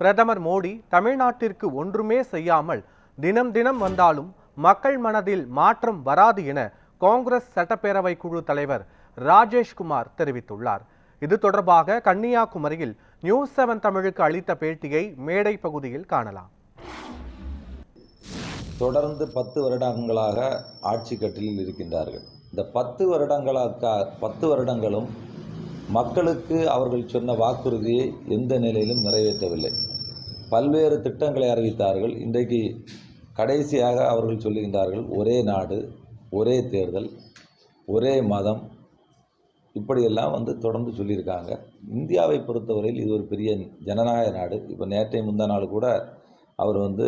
பிரதமர் மோடி தமிழ்நாட்டிற்கு ஒன்றுமே செய்யாமல் தினம் தினம் வந்தாலும் மக்கள் மனதில் மாற்றம் வராது என காங்கிரஸ் சட்டப்பேரவை குழு தலைவர் ராஜேஷ்குமார் தெரிவித்துள்ளார். இது தொடர்பாக கன்னியாகுமரியில் நியூஸ் செவன் தமிழுக்கு அளித்த பேட்டியை மேடை பகுதியில் காணலாம். தொடர்ந்து பத்து வருடங்களாக ஆட்சி கட்டிலில் இருக்கின்றார்கள். இந்த பத்து வருடங்களாக பத்து வருடங்களும் மக்களுக்கு அவர்கள் சொன்ன வாக்குறுதியை எந்த நிலையிலும் நிறைவேற்றவில்லை. பல்வேறு திட்டங்களை அறிவித்தார்கள். இன்றைக்கு கடைசியாக அவர்கள் சொல்லுகின்றார்கள் ஒரே நாடு ஒரே தேர்தல் ஒரே மதம் இப்படியெல்லாம் வந்து தொடர்ந்து சொல்லியிருக்காங்க. இந்தியாவை பொறுத்தவரையில் இது ஒரு பெரிய ஜனநாயக நாடு. இப்போ நேற்றைய முந்தா நாள் கூட அவர் வந்து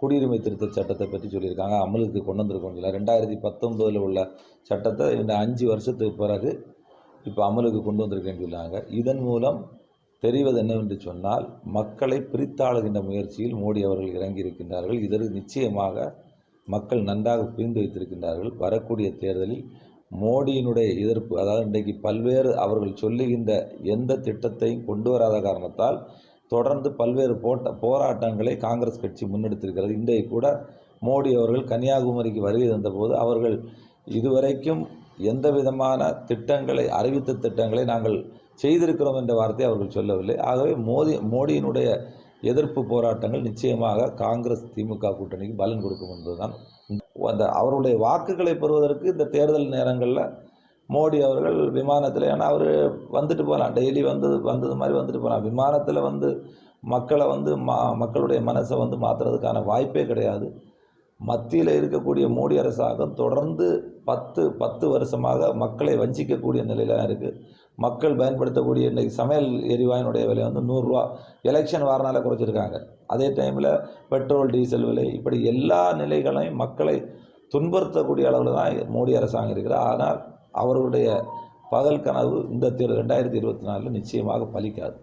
குடியுரிமை திருத்த சட்டத்தை பற்றி சொல்லியிருக்காங்க. அமலுக்கு கொண்டு வந்திருக்கோம் இல்லை ரெண்டாயிரத்தி பத்தொம்போதில் உள்ள சட்டத்தை இந்த அஞ்சு வருஷத்துக்கு பிறகு இப்போ அமலுக்கு கொண்டு வந்திருக்கேன்னு சொன்னாங்க இதன் மூலம் தெரிவது என்னவென்று சொன்னால் மக்களை பிரித்தாளுகின்ற முயற்சியில் மோடி அவர்கள் இறங்கி இருக்கின்றார்கள் இதற்கு நிச்சயமாக மக்கள் நன்றாக புரிந்து வைத்திருக்கின்றார்கள். வரக்கூடிய தேர்தலில் மோடியினுடைய எதிர்ப்பு அதாவது இன்றைக்கு பல்வேறு அவர்கள் சொல்லுகின்ற எந்த திட்டத்தையும் கொண்டு வராத காரணத்தால் தொடர்ந்து பல்வேறு போட்ட போராட்டங்களை காங்கிரஸ் கட்சி முன்னெடுத்திருக்கிறது. இன்றைக்கு கூட மோடி அவர்கள் கன்னியாகுமரிக்கு வருகை தந்தபோது அவர்கள் இதுவரைக்கும் எந்த விதமான திட்டங்களை அறிவித்த திட்டங்களை நாங்கள் செய்திருக்கிறோம் என்ற வார்த்தையை அவர்கள் சொல்லவில்லை. ஆகவே மோடி மோடியினுடைய எதிர்ப்பு போராட்டங்கள் நிச்சயமாக காங்கிரஸ் திமுக கூட்டணிக்கு பலன் கொடுக்கும் என்பதுதான். அந்த அவருடைய வாக்குகளை பெறுவதற்கு இந்த தேர்தல் நேரங்களில் மோடி அவர்கள் விமானத்தில் ஏன்னா அவர் வந்துட்டு போகலாம் டெய்லி வந்து வந்தது மாதிரி வந்துட்டு போகலாம் விமானத்தில் வந்து மக்களை வந்து மா மக்களுடைய மனசை வந்து மாற்றுறதுக்கான வாய்ப்பே கிடையாது. மத்தியில் இருக்கக்கூடிய மோடி அரசாங்கம் தொடர்ந்து பத்து பத்து வருஷமாக மக்களை வஞ்சிக்கக்கூடிய நிலையில இருக்குது மக்கள் பயன்படுத்தக்கூடிய இன்றைக்கி சமையல் எரிவாயினுடைய விலை வந்து நூறுரூவா எலெக்ஷன் வாரனால் குறைச்சிருக்காங்க. அதே டைமில் பெட்ரோல் டீசல் விலை இப்படி எல்லா நிலைகளையும் மக்களை துன்புறுத்தக்கூடிய அளவில் தான் மோடி அரசாங்கம் இருக்கிறார் ஆனால் அவர்களுடைய பகல் கனவு இந்த தேர்தல் ரெண்டாயிரத்தி இருபத்தி நாலில் நிச்சயமாக பலிக்காது.